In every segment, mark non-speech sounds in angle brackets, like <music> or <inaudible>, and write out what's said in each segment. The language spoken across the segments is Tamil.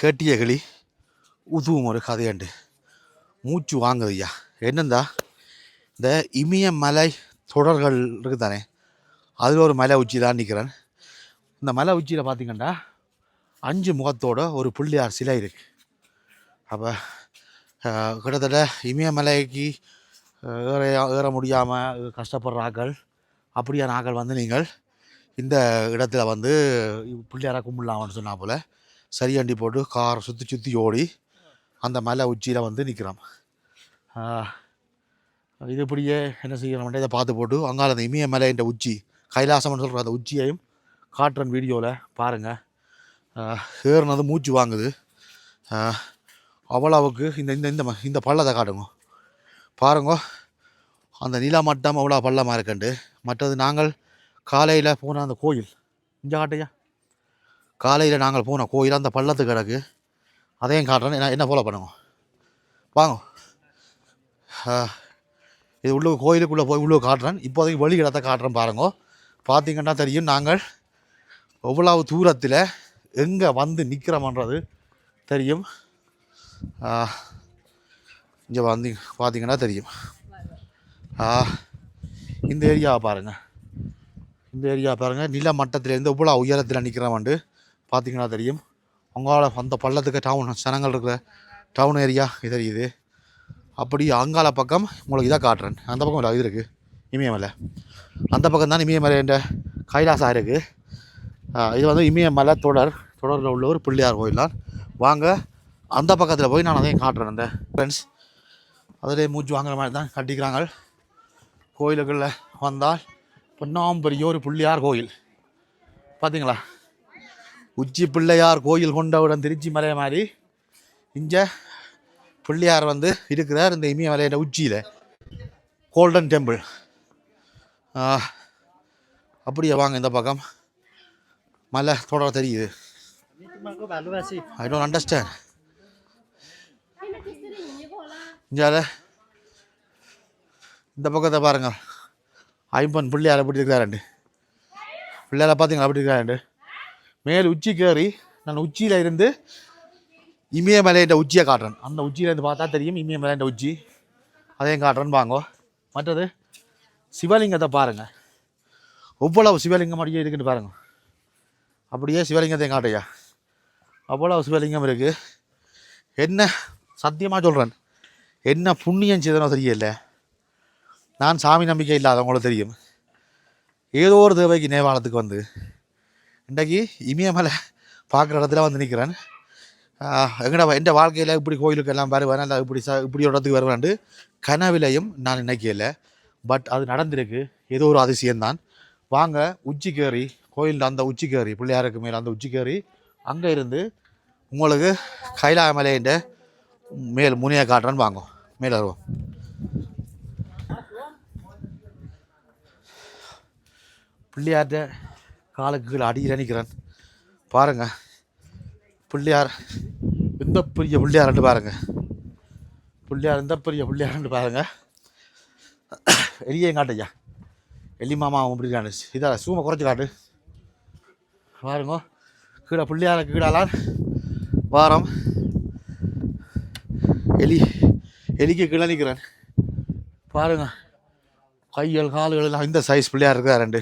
கேட்டிய கிளி உதுவும் ஒரு கதையண்டு. மூச்சு வாங்குது ஐயா என்னந்தா? இந்த இமயமலை தொடர்கள் இருக்குது தானே அதில் ஒரு மலை உச்சி தான் நிற்கிறேன் இந்த மலை உச்சியில் பார்த்தீங்கன்னா அஞ்சு முகத்தோட ஒரு பிள்ளையார் சிலை இருக்கு. அப்போ கிட்டத்தட்ட இமயமலைக்கு ஏற ஏற முடியாமல் கஷ்டப்படுற ஆக்கள் அப்படியான ஆக்கள் வந்து நீங்கள் இந்த இடத்துல வந்து பிள்ளையாரை கும்பிடலாம்னு சொன்னா போல் சரியண்டி போட்டு காரை சுற்றி சுற்றி ஓடி அந்த மலை உச்சியில் வந்து நிற்கிறோம் இது இப்படியே என்ன செய்யறோம்னா இதை பார்த்து போட்டு அங்கால அந்த இமயமலைன்ற உச்சி கைலாசம்னு சொல்கிற அந்த உச்சியையும் காட்டுறன் வீடியோவில் பாருங்கள் ஏறினது மூச்சு வாங்குது. அவ்வளவுக்கு இந்த இந்த இந்த ம- இந்த பள்ளத்தை காட்டுங்க. பாருங்க அந்த நிலா மட்டம் அவ்வளோ பள்ளமாக இருக்கண்டு. மற்றது நாங்கள் காலையில் போன அந்த கோயில். இங்கே காட்டையா காலையில் நாங்கள் போன கோயில் அந்த பள்ளத்து கிடக்கு. அதையும் காட்டுறேன். என்ன என்ன ஃபாலோ பண்ணுங்க வாங்க. இது உள்ள கோயிலுக்குள்ளே போய் உள்ளே காட்டுறேன். இப்போதைக்கு வழி இடத்த காட்டுறேன் பாருங்க. பார்த்தீங்கன்னா தெரியும் நாங்கள் எவ்வளவு தூரத்தில் எங்கே வந்து நிற்கிறோமன்றது தெரியும். இங்கே வந்து பார்த்தீங்கன்னா தெரியும். இந்த ஏரியாவை பாருங்கள் இந்த ஏரியா பாருங்கள் நில மட்டத்திலேருந்து எவ்வளோ உயரத்தில் நிற்கிறவன்ட்டு பார்த்தீங்கன்னா தெரியும். உங்களால் அந்த பள்ளத்துக்கு டவுன் ஜனங்கள் இருக்கிற டவுன் ஏரியா இது தெரியுது. அப்படி அங்கால பக்கம் உங்களுக்கு இதாக காட்டுறேன். அந்த பக்கம் இல்லை இது இருக்குது இமயமலை அந்த பக்கம் தான் இமயமலை என்ற கைலாசம் இருக்குது இது வந்து இமயமலை தொடர் தொடரில் உள்ள ஒரு பிள்ளையார் கோயில் தான். வாங்க அந்த பக்கத்தில் போய் நான் அதையும் காட்டுறேன் அந்த ஃப்ரெண்ட்ஸ் அதிலே மூச்சு வாங்குற மாதிரி தான் கட்டிக்கிறாங்க. கோயிலுக்குள்ளே வந்தால் பொன்னாம்பெரிய ஒரு பிள்ளையார் கோயில். பார்த்தீங்களா உச்சி பிள்ளையார் கோயில் கொண்டவுடன் திருச்சி மலை மாதிரி இங்கே பிள்ளையார் வந்து இருக்கிறார் இந்த இமயமலையோட உச்சியில். கோல்டன் டெம்பிள் அப்படியே வாங்க இந்த பக்கம். மலை தொடர தெரியுது. ஐ டோன்ட் அண்டர்ஸ்டாண்ட் இங்கே இந்த பக்கத்தை பாருங்கள் ஐம்பன் பிள்ளையார் எப்படி இருக்கிறாருண்டு பிள்ளையார பார்த்தீங்களா? அப்படி இருக்கிறாருண்டு மேல் உச்சி கேறி நான் உச்சியில் இருந்து இமயமலையிட்ட உச்சியை காட்டுறேன். அந்த உச்சியிலேருந்து பார்த்தா தெரியும் இமயமலையிட்ட உச்சி. அதையும் காட்டுறேன்னு வாங்கோ. மற்றது சிவலிங்கத்தை பாருங்கள் எவ்வளவு சிவலிங்கம் அடியே இருக்குன்னு பாருங்க. அப்படியே சிவலிங்கத்தையும் காட்டையா அவ்வளவு சிவலிங்கம் இருக்குது என்ன சத்தியமாக சொல்கிறேன் என்ன புண்ணியம் செய்தனோ தெரியல. நான் சாமி நம்பிக்கை இல்லாதவங்களும் தெரியும். ஏதோ ஒரு தேவைக்கு நேபாளத்துக்கு வந்து இன்றைக்கு இமயமலை பார்க்குற இடத்துல வந்து நிற்கிறேன். எங்கடா என் வாழ்க்கையில் இப்படி கோயிலுக்கு எல்லாம் வருவேன் இல்லை இப்படி ச இப்படி இடத்துக்கு வருவேன்ட்டு கனவிலையும் நான் நினைக்கல. பட் அது நடந்திருக்கு. ஏதோ ஒரு அதிசயம்தான். வாங்க உச்சிக்கேறி கோயிலில் அந்த உச்சிக்கேறி பிள்ளையாருக்கு மேலே அந்த உச்சிக்கேறி அங்கே இருந்து உங்களுக்கு கைலாமலைன்ற மேல் முனியை காட்டுறேன்னு வாங்க. மேலே வருவோம். பிள்ளையார்கிட்ட காலுக்கு கீழே அடியில் நிற்கிறேன் பாருங்க. பிள்ளையார் எந்த பெரிய பிள்ளையார்ண்டு பாருங்க. பிள்ளையார் எந்த பெரிய பிள்ளையார்ண்டு பாருங்க. எலியே காட்டையா எலி மாமா அவன் இப்படி காட்டு இதாக சூமை குறைச்சி காட்டு. பாருங்க. கீழே பிள்ளையார கீழாலான். வாரம். எலி எலிக்கு கீழே நிற்கிறான். பாருங்க. கைகள் கால்கள் எல்லாம் இந்த சைஸ் பிள்ளையார் இருக்கா ரெண்டு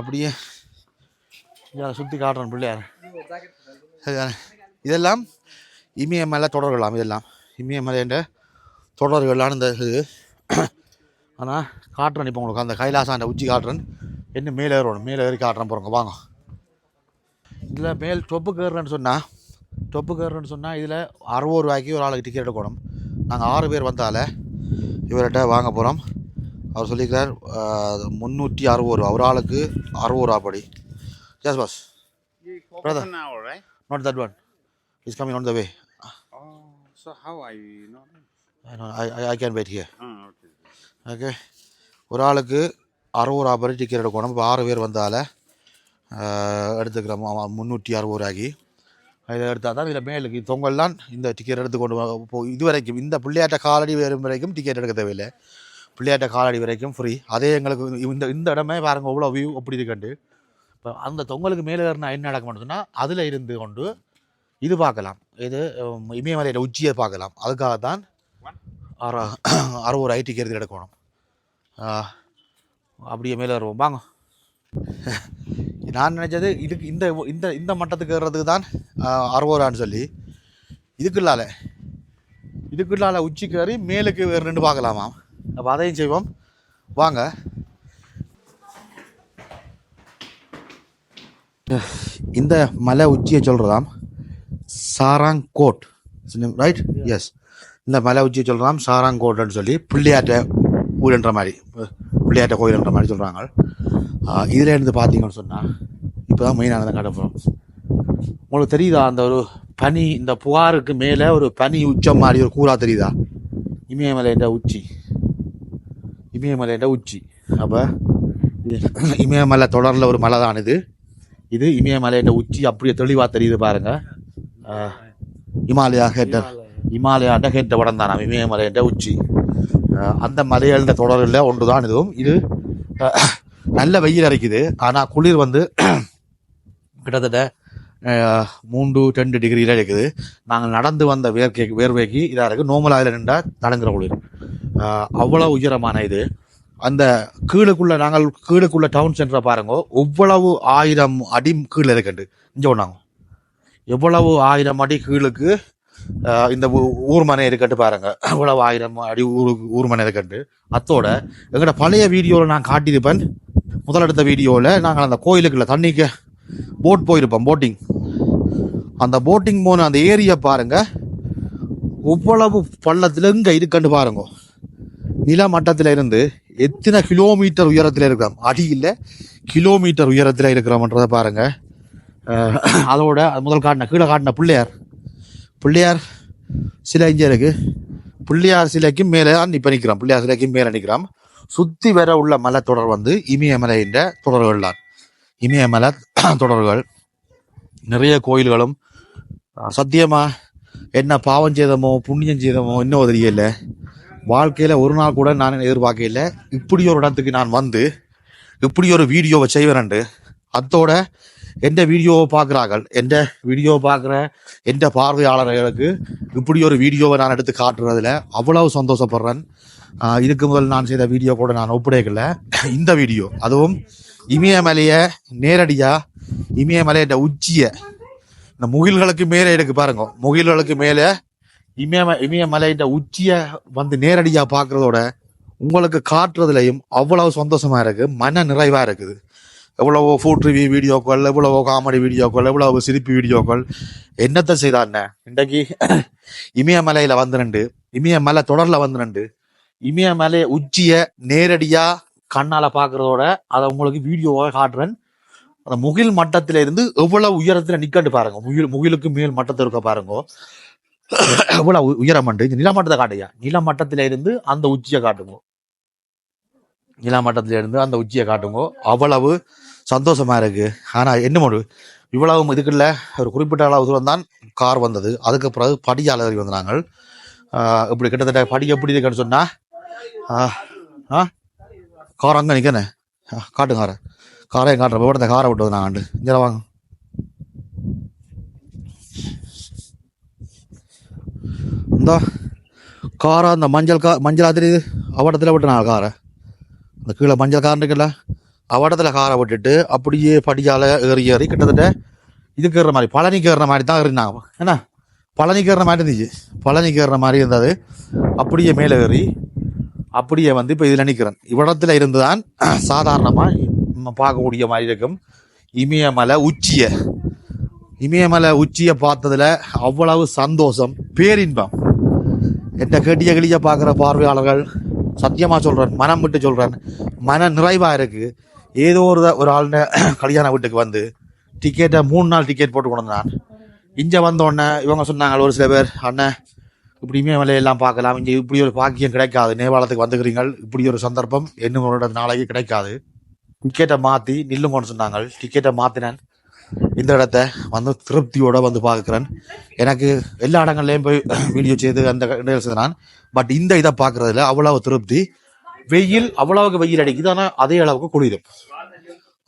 அப்படியே சுற்றி காட்டுறேன் பிள்ளையார். இதெல்லாம் இமயமலை தொடர்களாம் இதெல்லாம். இமயமலைன்ற தொடர்களான இந்த இது. <clears throat> ஆனால் காட்டுறேன் இப்போ உங்களுக்கு. அந்த கைலாசாண்ட உச்சி காட்டுறேன். என்ன மேலே ஏறணும். மேலே ஏறி காட்டுறேன் போகிறோங்க வாங்க. இதில் மேல் டொப்புக்கு ஏறுறேன்னு சொன்னால் டொப்புக்கு ஏறுறேன்னு சொன்னால் இதில் அறுபது ரூபாய்க்கு ஒரு ஆளுக்கு டிக்கெட் எடுக்கணும். நாங்கள் ஆறு பேர் வந்தால இவர்கிட்ட வாங்க போகிறோம் அவர் சொல்லியிருக்கார் முந்நூற்றி அறுபது ரூபா. ஒரு ஆளுக்கு அறுபது ரூபா படி. Yes boss right? Not that one is coming on the way so how I know? I I can wait here Oh, okay. Okay ஒரு ஆளுக்கு அறுபது ரூபா படி டிக்கெட் எடுக்கணும். இப்போ ஆறு பேர் வந்தால எடுத்துக்கிறோம். முந்நூற்றி அறுபது ரூபாய்க்கு. இதை எடுத்தால் தான் இதில் மேலுக்கு தொங்கல்லாம் இந்த டிக்கெட் எடுத்து கொண்டு வா- இப்போ இது வரைக்கும் இந்த பிள்ளையாட்ட காலடி வரும் வரைக்கும் டிக்கெட் எடுக்க தேவையில்லை. பிள்ளையாட்ட காலடி வரைக்கும் ஃப்ரீ அதே எங்களுக்கு இந்த இந்த இடமே பாருங்க அவ்வளோ வியூ அப்படி இருக்கண்டு இப்போ அந்த தொங்கலுக்கு மேலே ஏறினா என்ன நடக்க மாட்டேதுன்னா அதில் இருந்து கொண்டு இது பார்க்கலாம். இது இமயமலையில் இமயமலையோட உச்சியை பார்க்கலாம். அதுக்காகத்தான் அற அறுபது ஐடி டிக்கெட் எடுக்கணும். அப்படியே மேலே வருவோம். வாங்க. நான் நினச்சது இதுக்கு இந்த இந்த இந்த மட்டத்துக்கு ஏறுறதுக்கு தான் அறுபது சொல்லி. இதுக்குள்ளால இதுக்குள்ளால உச்சிக்கு ஏறி மேலுக்கு நின்று பார்க்கலாமா அப்போ அதையும் செய்வோம். வாங்க. இந்த மலை உச்சியை சொல்கிறதாம் சாராங்கோட். ரைட் எஸ் இந்த மலை உச்சியை சொல்கிறதாம் சாராங்கோட்னு சொல்லி பிள்ளையாட்ட ஊருன்ற மாதிரி பிள்ளையாட்ட கோயில்ன்ற மாதிரி சொல்கிறாங்க இதில் இருந்து பார்த்தீங்கன்னு சொன்னால் இப்போ தான் மெயினானதை காட்டப்போகிறோம் உங்களுக்கு தெரியுதா அந்த ஒரு பனி இந்த புகாருக்கு மேலே ஒரு பனி உச்சம் மாதிரி ஒரு கூறா தெரியுதா? இமயமலைன்ற உச்சி. இமயமலைன்ற உச்சி. அப்போ <laughs> இமயமலை தொடரில் ஒரு மலை தான் இது இது இமயமலைன்ற உச்சி. அப்படியே தெளிவாக தெரியுது பாருங்க. இமாலயா ஹெட்ட இமாலயாண்ட ஹெட்ட படம் தான். இமயமலைன்ற உச்சி. அந்த மலைகள தொடரில் ஒன்று தான் இதுவும். இது நல்ல வெயில் அரைக்குது ஆனால் குளிர் வந்து <clears throat> கிட்டத்தட்ட மூன்று ரெண்டு டிகிரியில் இருக்குது நாங்கள் நடந்து வந்த வேர்க்கை வேர்வைக்கு இதாக இருக்குது நோமலாயில் நின்றா தடங்குற குளிர். அவ்வளவு உயரமான இது. அந்த கீழுக்குள்ள நாங்கள் கீழுக்குள்ள டவுன் சென்டரை பாருங்க எவ்வளவு ஆயிரம் அடி கீழே இருக்குண்டு. இங்கே ஒன்றாங்க எவ்வளவு ஆயிரம் அடி கீழுக்கு இந்த ஊ- இருக்கட்டு பாருங்க. எவ்வளவு ஆயிரம் அடி ஊரு ஊர்மனை இருக்கட்டு. அத்தோட எங்களோட பழைய வீடியோவில் நான் காட்டியிருப்பேன். முதலெடுத்த வீடியோவில் நாங்கள் அந்த கோயிலுக்குள்ள தண்ணிக்கு போட் போயிருப்போம் போட்டிங் அந்த போட்டிங் போன அந்த ஏரியை பாருங்க. இவ்வளவு பள்ளத்தில் இங்கே இருக்கண்டு பாருங்க. நில மட்டத்தில் இருந்து எத்தனை கிலோமீட்டர் உயரத்தில் இருக்கிறோம்? அடி இல்லை கிலோமீட்டர் உயரத்தில் இருக்கிறோம்ன்றதை பாருங்க. அதோட முதல் காட்டின கீழே காட்டின பிள்ளையார். பிள்ளையார் சிலை இங்கே இருக்கு. பிள்ளையார் சிலைக்கும் மேலே இப்போ நிற்கிறோம். பிள்ளையார் சிலைக்கும் மேலே நிற்கிறோம். சுற்றி வர உள்ள மலை தொடர் வந்து இமயமலைன்ற தொடர்கள் தான். இமயமலை <clears throat> தொடர்கள். நிறைய கோயில்களும் சத்தியமாக என்ன பாவம் செய்தமோ புண்ணியம் செய்தமோ இன்னும் தெரியல வாழ்க்கையில் ஒரு நாள் கூட நான் எதிர்பார்க்கல இப்படி ஒரு இடத்துக்கு நான் வந்து இப்படி ஒரு வீடியோவை செய்வேன்ண்டு. அத்தோட எந்த வீடியோவை பார்க்குறார்கள்? எந்த வீடியோவை பார்க்குற எந்த பார்வையாளர்களுக்கு இப்படி ஒரு வீடியோவை நான் எடுத்து காட்டுறதுல அவ்வளவு சந்தோஷப்படுறேன். இதுக்கு முதல் நான் செய்த வீடியோ கூட நான் ஒப்படைக்கல இந்த வீடியோ அதுவும் இமயமலையை நேரடியாக இமயமலையோட உச்சியை இந்த முகில்களுக்கு மேலே இருக்கு பாருங்க முகில்களுக்கு மேலே இமயம இமயமலையிட்ட உச்சியை வந்து நேரடியாக பார்க்குறதோட உங்களுக்கு காட்டுறதுலையும் அவ்வளவு சந்தோஷமாக இருக்குது மன நிறைவாக இருக்குது. எவ்வளவோ ஃபுட் ரிவ்யூ வீடியோக்கள் எவ்வளவோ காமெடி வீடியோக்கள் எவ்வளவோ சிரிப்பு வீடியோக்கள். என்னத்தை செய்தாண்ண இன்றைக்கு <clears throat> இமயமலையில் வந்து ரெண்டு இமயமலை தொடரில் வந்து ரெண்டு இமயமலை உச்சியை நேரடியாக கண்ணால் பார்க்குறதோட அதை உங்களுக்கு வீடியோவாக காட்டுறேன். அந்த முகில் மட்டத்தில இருந்து எவ்வளவு உயரத்தில் நிக்கட்டு பாருங்க. முகில் முகிலுக்கு மேல் மட்டத்தில் இருக்க பாருங்க. <coughs> எவ்வளவு உ- உயரம் இந்த நிலமட்டத்தை காட்டுயா நிலமட்டத்தில இருந்து அந்த உச்சியை காட்டுங்க. நிலமட்டத்தில இருந்து அந்த உச்சியை காட்டுங்க. அவ்வளவு சந்தோஷமா இருக்கு. ஆனா என்ன முடிவு இவ்வளவு இதுக்குள்ள ஒரு குறிப்பிட்ட அளவு தூரம் தான் கார் வந்தது. அதுக்கு பிறகு படியால் இறங்கி வந்தாங்க இப்படி கிட்டத்தட்ட படி எப்படி இருக்குன்னு சொன்னா ஆ கார் அங்கே நிற்கண்ணே காட்டுங்க காரை. காரை காட்டுறேன். இந்த காரை விட்டு நான் ஆண்டு? இங்கே வாங்க. இந்த காரை அந்த மஞ்சள் கா மஞ்சளா தெரியுது அவடத்தில் விட்டு காரை. அந்த கீழே மஞ்சள் கார் இருக்குல்ல அவடத்தில் காரை விட்டுட்டு அப்படியே படியால் ஏறி ஏறி கிட்டத்தட்ட இதுக்கு ஏறுற மாதிரி பழனிக்கு ஏறுற மாதிரி தான் ஏறினாங்க. என்ன பழனிக்கு ஏறுற மாதிரி இருந்துச்சு. பழனிக்கு ஏறுற மாதிரி இருந்தது. அப்படியே மேலே ஏறி அப்படியே வந்து இப்போ இதில் நிற்கிறேன் இவ்விடத்துல இருந்து தான் சாதாரணமாக நம்ம பார்க்கக்கூடிய மாதிரி இருக்கும். இமயமலை உச்சியை. இமயமலை உச்சியை பார்த்ததுல அவ்வளவு சந்தோஷம் பேரின்பம். என்ற கேட்டிய கிளிய பார்க்குற பார்வையாளர்கள் சத்தியமாக சொல்கிறேன் மனம் விட்டு சொல்கிறேன் மன நிறைவாக இருக்குது ஏதோ ஒரு ஒரு ஆள் <clears throat> கல்யாண வீட்டுக்கு வந்து டிக்கெட்டை மூணு நாள் டிக்கெட் போட்டு கொண்டு வந்தான். இங்கே வந்த இவங்க சொன்னாங்க ஒரு சில பேர் அண்ணன் இப்படி இமயமலையெல்லாம் பார்க்கலாம். இங்கே இப்படி ஒரு பாக்கியம் கிடைக்காது. நேபாளத்துக்கு வந்துக்கிறீங்க இப்படி ஒரு சந்தர்ப்பம் என்னும் நாளைக்கு கிடைக்காது. டிக்கெட்டை மாற்றி நில்லுங்கன்னு சொன்னாங்க. டிக்கெட்டை மாற்றினேன் இந்த இடத்த வந்து திருப்தியோடு வந்து பார்க்குறேன். எனக்கு எல்லா இடங்கள்லையும் போய் வீடியோ செய்து அந்த இடங்கள் செய்தான். பட் இந்த இதை பார்க்குறதுல அவ்வளவு திருப்தி. வெயில் அவ்வளவுக்கு வெயில் அடிக்குது. ஆனால் அதே அளவுக்கு குளிரும்.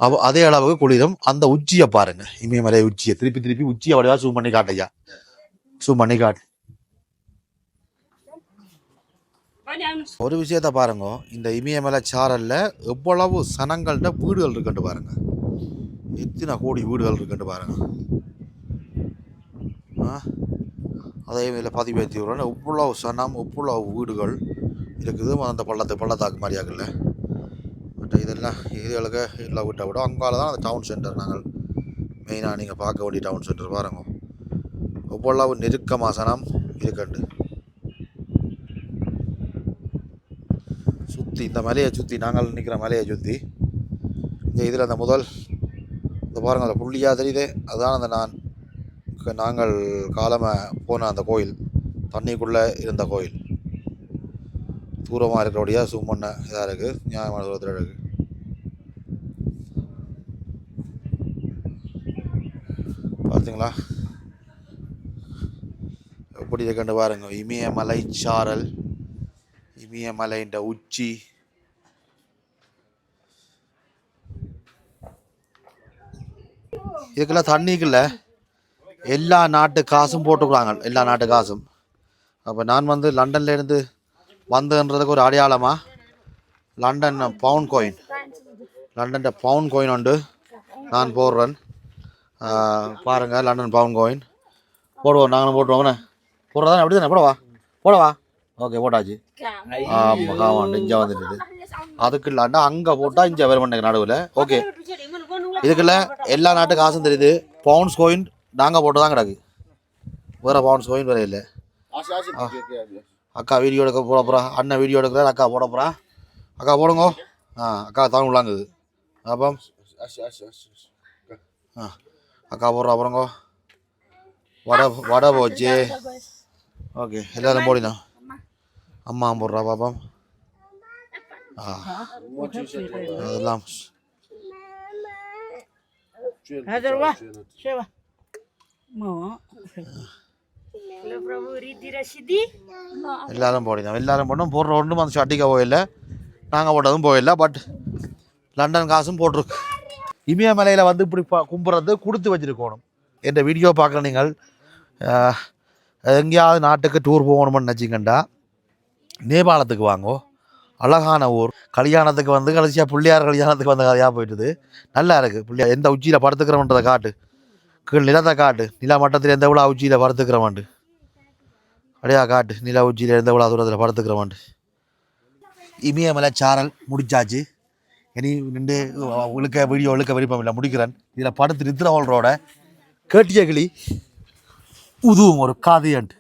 அவ அதே அளவுக்கு குளிரும். அந்த உச்சியை பாருங்க. இமயமலை உச்சியை. திருப்பி திருப்பி உச்சியை அவ்வளோ சூம் பண்ணி காட்டையா சூம் பண்ணி காட்டு. ஒரு விஷயத்த பாருங்க. இந்த இமயமலை சாரல்ல எவ்வளவு சனங்கள்ட வீடுகள் இருக்குன்னு பாருங்க. எத்தனை கோடி வீடுகள் இருக்குன்னு பாருங்க. ஆ? அதே இதில் பதிவேற்றி விடுறேன் சனம் எவ்வளவு வீடுகள் இருக்குது? அந்த பள்ளத்து பள்ளத்தாக்கு மாதிரியாகல பட் இதெல்லாம் இதுகளுக்கு எல்லாம் விட்ட விட அங்கால தான் அந்த டவுன் சென்டர் நாங்கள். மெயினாக நீங்கள் பார்க்க வேண்டிய டவுன் சென்டர் பாருங்க. எவ்வளவு நெருக்கமாக சனம் இருக்கண்டு சுற்றி இந்த மலையை சுற்றி நாங்கள் நிற்கிற மலையை சுற்றி இந்த இதில் அந்த முதல் இந்த பாருங்கள் அந்த புள்ளியாக தெரியுதே? அதுதான் அந்த நான். நாங்கள் காலமாக போன அந்த கோயில் தண்ணிக்குள்ளே இருந்த கோயில். தூரமாக இருக்கிறபடியாக zoom பண்ண இதாக இருக்குது நியாயமான தூரத்தில் இருக்குது பார்த்தீங்களா எப்படி இருக்குன்னு பாருங்கள் இமயமலை சாரல் இமயமலைன்ற உச்சி. இதுக்கெல்லாம் தண்ணிக்குள்ள எல்லா நாட்டு காசும் போட்டுக்கிறாங்க. எல்லா நாட்டு காசும். அப்போ நான் வந்து லண்டன்ல இருந்து வந்ததுன்றதுக்கு ஒரு அடையாளமா? லண்டன் பவுன் கோயின் லண்டன் பவுன் கோயின் உண்டு. நான் போடுறேன். பாருங்க லண்டன் பவுன் கோயின் போடுவோம். நாங்களும் போட்டுருவோம். போடுறதா அப்படி தானே போடவா? போடவா? ஓகே போட்டாச்சு. ஆமாம் ஆமாம் இங்கே வந்துட்டு அதுக்கு இல்லாண்டா அங்கே போட்டால் இங்கே வரும் நடுவில். ஓகே. இதுக்குள்ள எல்லா நாட்டு காசும் தெரியுது. பவுன்ஸ் கோயின் நாங்கள் போட்டு தான் கிடக்கு. வேறு பவுன்ஸ் கோயின் வேறு இல்லை. அக்கா வீடியோ எடுக்க போட போகிறா அண்ணன் வீடியோ எடுக்கிறார் அக்கா போட போகிறா அக்கா போடுங்க. ஆ அக்கா தான் உள்ளாங்குது. அப்போ? ஆ அக்கா போடுறா அப்புறங்கோ வடை வடை போச்சு. ஓகே எல்லாரும் போடினா? அம்மா போடுறா பாப்பம். ஆ. அதெல்லாம் Riti Rashidi. எல்லாரும் போடினோம் எல்லாரும் போட்டோம் போடுற ஒன்றும் அந்த ஷட்டிக்க போயில்ல நாங்கள் போட்டதும் போயில்ல பட் லண்டன் காசும் போட்டிருக்கு. இமயமலையில் வந்து இப்படி ப- கும்புறது கொடுத்து வச்சிருக்கணும். என்ற வீடியோ பார்க்குற நீங்கள் எங்கேயாவது நாட்டுக்கு டூர் போகணும்னு நினச்சிங்கண்டா நேபாளத்துக்கு வாங்கோ. அழகான ஊர். கல்யாணத்துக்கு வந்து கடைசியாக பிள்ளையார் கல்யாணத்துக்கு வந்த கதையாக போயிட்டுது. நல்லா இருக்குது பிள்ளையார் எந்த உச்சியில் படுத்துக்கிறோன்றதை காட்டு. கீழ் நிலத்தை காட்டு. நில மட்டத்தில் எந்த விழா உச்சியில் படுத்துக்கிறவன்ட்டு. அப்படியா காட்டு. நில உச்சியில் எந்த விழா தூரத்தில் படுத்துக்கிறவன்ட்டு. இமயமலை சாரல் முடிச்சாச்சு. இனி நின்று இழுக்க வீடியோ இழுக்க விருப்பம் இல்லை. முடிக்கிறேன். இதில் படுத்து நித்திரவல்றோட கேட்டிய கிளி உதுவும் ஒரு காதியன்ட்டு.